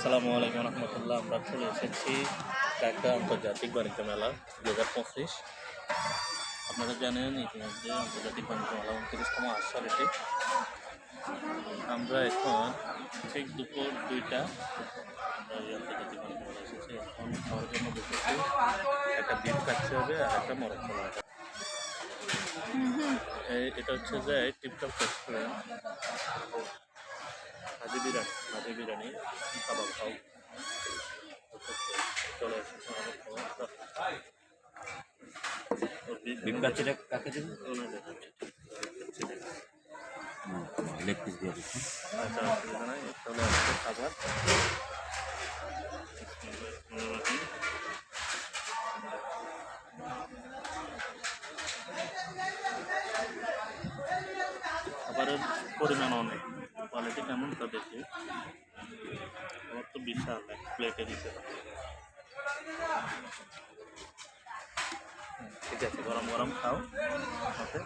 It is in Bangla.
আসসালামু আলাইকুম রহমতুল্লাহ। আমরা চলে এসেছি ঢাকা আন্তর্জাতিক বাণিজ্য মেলা দু হাজার পঁচিশ আপনারা জানেন ইতিমধ্যে আন্তর্জাতিক বাণিজ্য মেলা উনত্রিশতম আসর এটি। আমরা এখন ঠিক দুপুর দুইটা আমরা এই আন্তর্জাতিক বাণিজ্য মেলা এসেছি। এখন খাওয়ার জন্য বসেছি। একটা বিফ কাটতে হবে আর একটা মরক এটা হচ্ছে যে tiptop restaurant Haji biryani Haji biryani kebab খাও। চলে এসেছে খাবার। কাকে দেবেন লেগ পিস দিয়ে আচ্ছা অসুবিধা নাই। চলে আসছে খাবার। খাবারের পরিমাণ অনেক। কোয়ালিটি কেমন তা দেখি। আমার তো বিশাল, এক প্লেটে দিতে ঠিক আছে গরম গরম খাও। সাথে